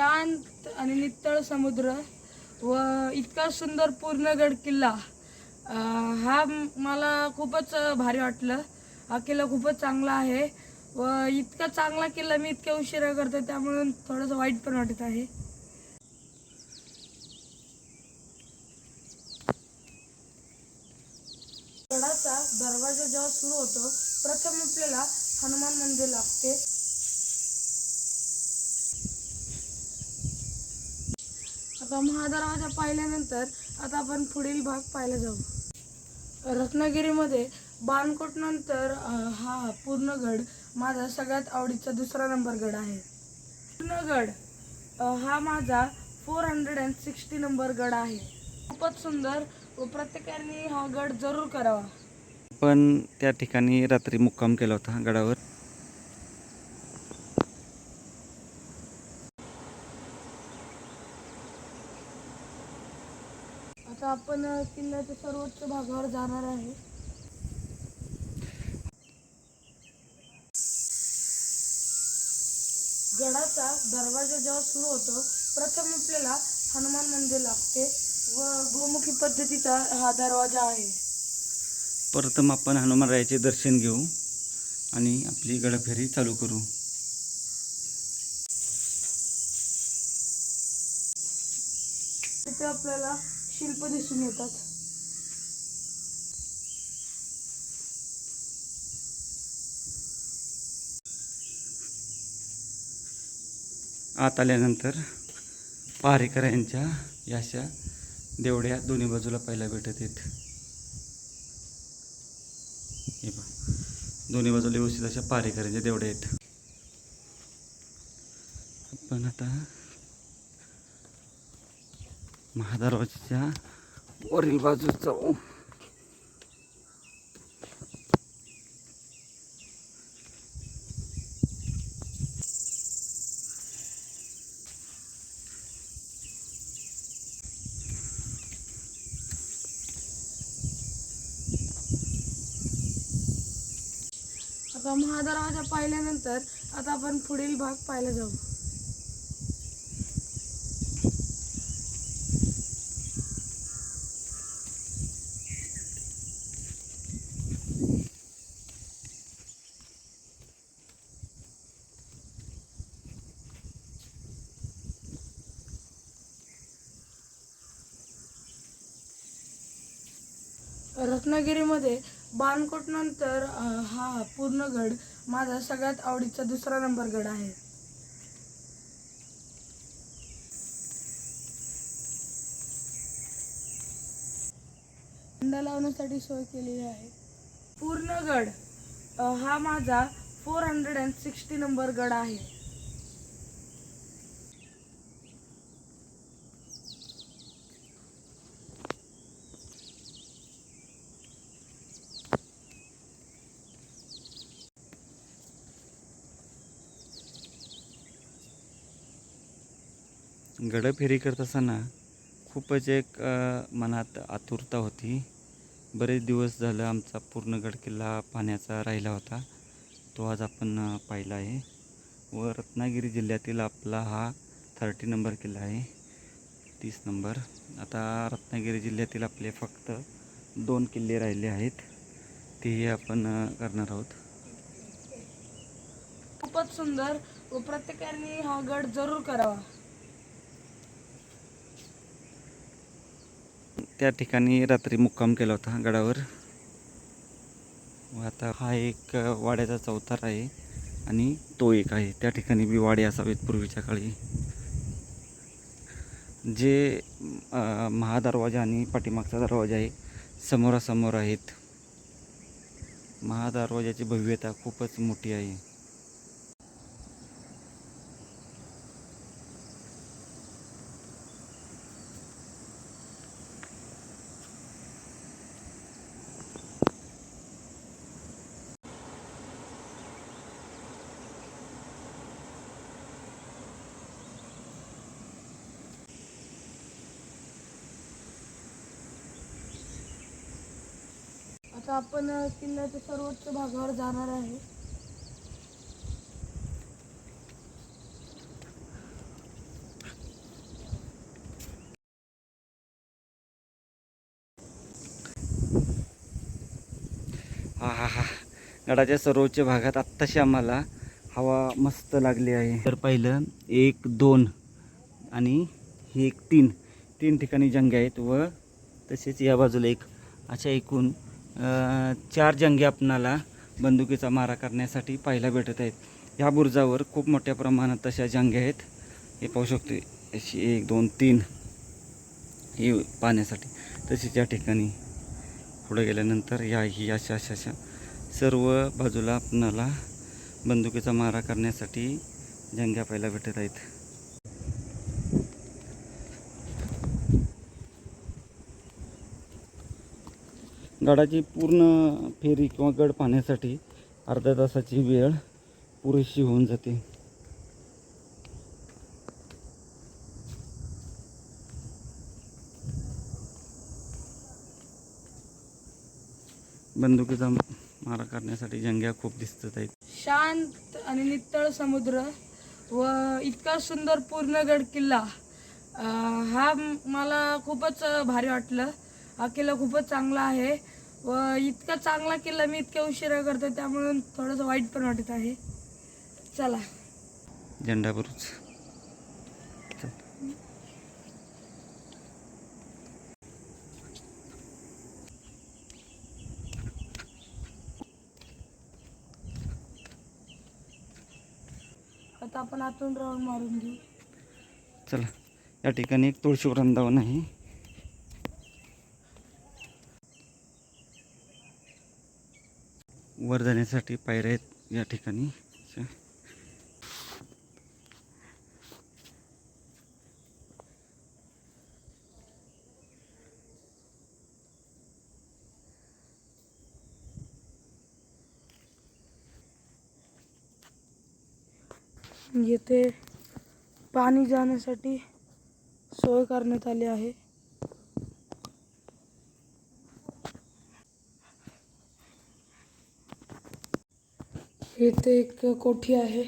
शांत आणि नितळ समुद्र व इतका सुंदर पूर्णगड किल्ला. हा मला खूपच भारी वाटलं. हा किल्ला खूपच चांगला आहे व इतका चांगला किल्ला मी इतक्या उशिरा करतो त्यामुळे थोडंसं वाईट पण वाटत आहे. गडाचा दरवाजा जेव्हा सुरू होतो प्रथम आपल्याला हनुमान मंदिर लागते. आता महादरवाजा पाहिल्यानंतर आता आपण पुढील भाग पाहायला जाऊ. रत्नागिरीमध्ये बाणकोटनंतर हा पूर्णगड माझा सगळ्यात आवडीचा दुसरा नंबर गड आहे. पूर्णगड हा माझा four hundred and sixty number गड आहे. खूपच सुंदर व प्रत्येकाने हा गड जरूर करावा. पण त्या ठिकाणी रात्री मुक्काम केला होता गडावर आता आपण किल्ल्याच्या सर्वोच्च भागावर जाणार आहे. गडाचा दरवाजा जेव्हा सुरू होतो प्रथम आपल्याला हनुमान मंदिर लागते व गोमुखी पद्धतीचा हा दरवाजा आहे. प्रथम आपण हनुमानरायाचे दर्शन घेऊ आणि आपली गडफेरी चालू करू. तिथे आपल्याला शिल्प दिसून येतात. आत आल्यानंतर पहारेकर यांच्या याशा देवड्या दोन्ही बाजूला पहिला भेटत आहेत. हे बघ दोन्ही बाजूला व्यवस्थित अशा पहारेकरांच्या देवड्या आहेत. आपण आता महादरवाजाच्या वरील बाजूस जाऊ. आता महादरवाजा पाहिल्यानंतर आता आपण पुढील भाग पाहायला जाऊ. रत्नागिरीमध्ये बाणकोटनंतर हा पूर्ण गड माझा सगळ्यात आवडीचा दुसरा नंबर गड आहे. अंडा लावण्यासाठी सोय केलेली आहे. पूर्ण गड हा माझा four hundred and sixty number गड आहे. गडफेरी करत असताना खूपच एक मनात आतुरता होती. बरेच दिवस झालं आमचा पूर्ण गड किल्ला पाण्याचा राहिला होता. तो आज आपण पाहिला आहे. व रत्नागिरी जिल्ह्यातील आपला हा थर्टी नंबर किल्ला आहे. तीस नंबर. आता रत्नागिरी जिल्ह्यातील आपले फक्त दोन किल्ले राहिले आहेत. तेही आपण करणार आहोत. खूपच सुंदर व प्रत्येकाने हा गड जरूर करावा. त्या ठिकाणी रात्री मुक्काम केला होता गडावर. व आता हा एक वाड्याचा चौथार आहे आणि तो एक आहे. त्या ठिकाणी बी वाडे असावेत पूर्वीच्या काळी. जे महादरवाजा आणि पाठीमागचा दरवाजा आहे समोरासमोर आहेत. महादरवाजाची भव्यता खूपच मोठी आहे. आता आपण किल्ल्याच्या सर्वोच्च भागावर जाणार आहे. हा हा हा. गडाच्या सर्वोच्च भागात आत्ताशी आम्हाला हवा मस्त लागली आहे. तर पहिलं एक दोन आणि ही एक तीन. तीन ठिकाणी जंग आहेत व तसेच या बाजूला एक अशा एकूण चार जंगे आपणाला बंदुकीचा मारा करण्यासाठी पाहायला भेटत आहेत. ह्या बुरुजावर खूप मोठ्या प्रमाणात तशा जंगे आहेत. हे पाहू शकतो अशी एक दोन तीन हे पाहण्यासाठी. तसेच या ठिकाणी पुढे गेल्यानंतर या ही अशा अशा अशा सर्व बाजूला आपणाला बंदुकीचा मारा करण्यासाठी जंग्या पाहायला भेटत आहेत. गडाची पूर्ण फेरी किंवा गड पाहण्यासाठी अर्ध्या तासाची वेळ पुरेशी होऊन जाते. बंदुकीचा मारा करण्यासाठी जंग्या खूप दिसत आहेत. शांत आणि नितळ समुद्र व इतका सुंदर पूर्णगड किल्ला. हा मला खूपच भारी वाटलं. हा किल्ला खूपच चांगला आहे. व इतका चांगला किल्ला मी इतक्या उशिरा करतो त्यामुळे थोडंसं वाईट पण वाटत आहे. चला. झेंडा बुरुज चल. आता आपण आतून राऊंड मारून घेऊ. चला. या ठिकाणी एक तुळशी वृंदावन आहे. वर जाण्यासाठी पायऱ्या आहेत या ठिकाणी. येथे पाणी जाण्यासाठी सोय करण्यात आली आहे. इथे एक कोठी आहे.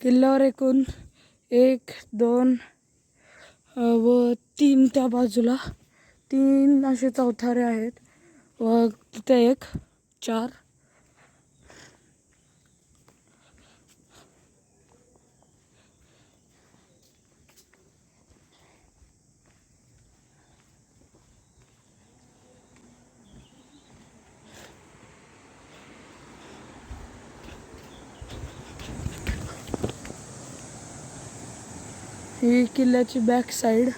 किल्ल्यावर एकूण एक दोन व तीन त्या बाजूला. तीन असे चौथारे आहेत. व तिथे एक चार ही किल्ल्याची बॅक साईड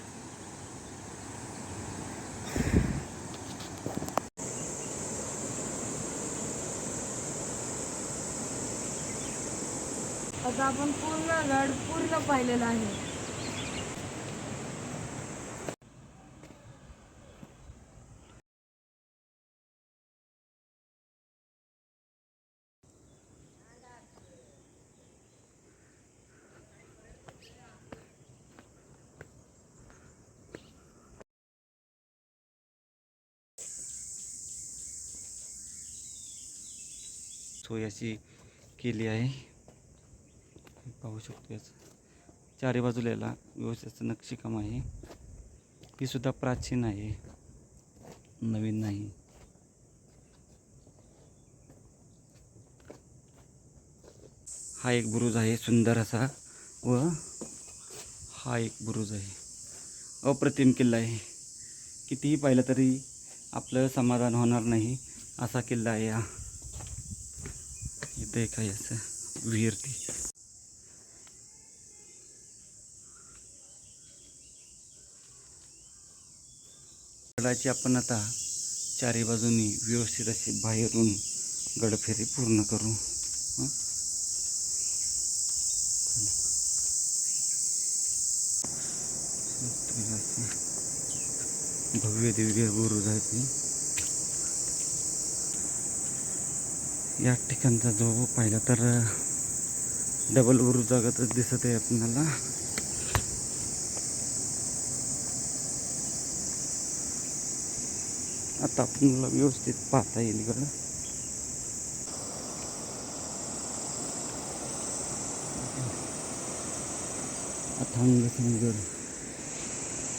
आता आपण पूर्ण गड पूर्ण पाहिलेला आहे. सोय अशी केली आहे. पाहू शकतो याचं. चारी बाजूला याला व्यवस्थित नक्षीकाम आहे. ती सुद्धा प्राचीन आहे. नवीन नाही. हा एक बुरुज आहे सुंदर असा व हा एक बुरुज आहे. अप्रतिम किल्ला आहे. कितीही पाहिलं तरी आपलं समाधान होणार नाही असा किल्ला आहे हा. ते काय असं विहीर ती. गडाची आपण आता चारी बाजूनी व्यवस्थित अशी बाहेरून गडफेरी पूर्ण करू. भव्य दिव्य बुरुज आहे ती या ठिकाणचा जो पाहिला तर डबल बुरुज जागातच दिसत आहे आपल्याला. आता आपल्याला व्यवस्थित पाहता येईल इकडं. अथांग समुद्र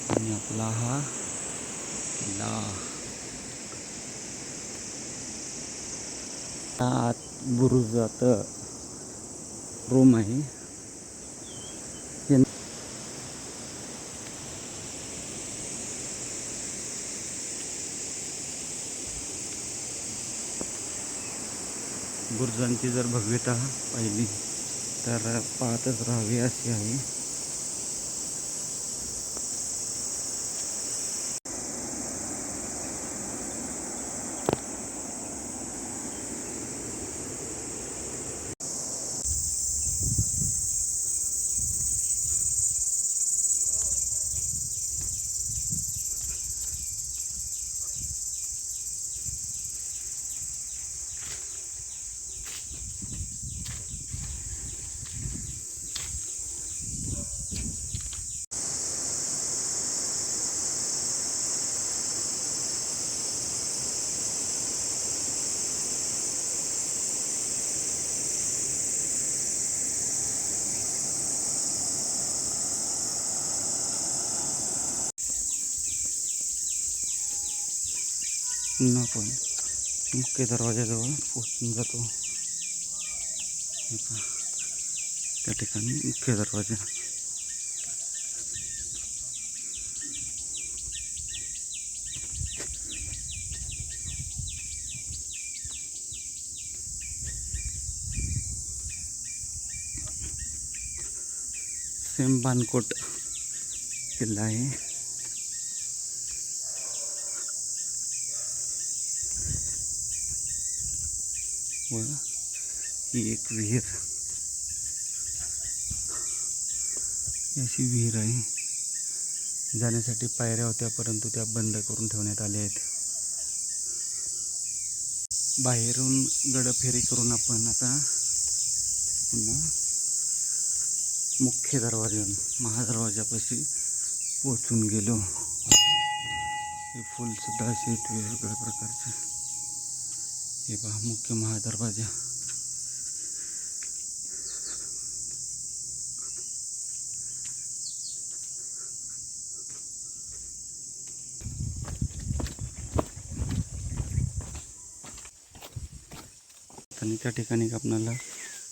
आणि आपला हा किल्ला. हा आत बुरुजात रूम आहे. हे- बुरुजांची जर भव्यता पाहिली तर पाहतच राहावी अशी आहे. पुन्हा आपण मुख्य दरवाजाजवळ पोचून जातो. त्या ठिकाणी मुख्य दरवाजा. सेम बानकोट किल्ला आहे. व ही एक विहीर. अशी विहीर आहे. जाण्यासाठी पायऱ्या होत्या परंतु त्या बंद करून ठेवण्यात आल्या आहेत. बाहेरून गडफेरी करून आपण आता पुन्हा मुख्य दरवाजा महादरवाजापाशी पोचून गेलो. हे फुलसुद्धा असे वेगवेगळ्या प्रकारचे हे पहा मुख्य महादरवाजा. आणि त्या ठिकाणी आपणाला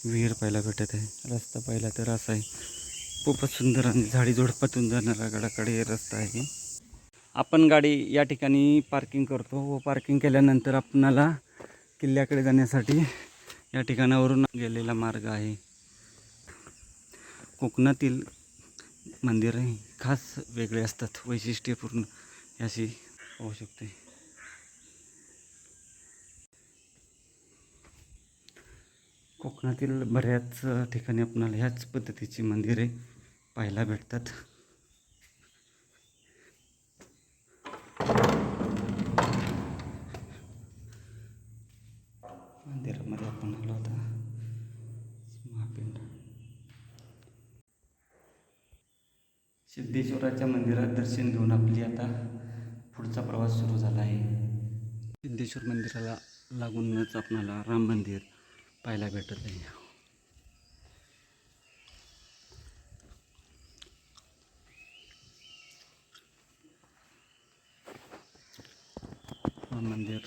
विहीर पाहायला भेटत आहे. रस्ता पाहिला तर असा आहे. खूपच सुंदर आणि झाडी झुडपातून जाणारा गडाकडे रस्ता आहे. आपण गाडी या ठिकाणी पार्किंग करतो व पार्किंग केल्यानंतर आपणाला किल्ल्याकडे जाण्यासाठी या ठिकाणावरून गेलेला मार्ग आहे. कोकणातील मंदिर खास वेगळे असतात. वैशिष्ट्यपूर्ण याशी अशी होऊ शकते. कोकणातील बऱ्याच ठिकाणी आपणाला ह्याच पद्धतीची मंदिरे पाहायला भेटतात मंदिरामध्ये आपण आलो होता महापिंड सिद्धेश्वराच्या मंदिरात दर्शन घेऊन आपली आता पुढचा प्रवास सुरू झाला आहे. सिद्धेश्वर मंदिराला लागूनच आपणाला राम मंदिर पाहायला भेटत आहे. राम मंदिर.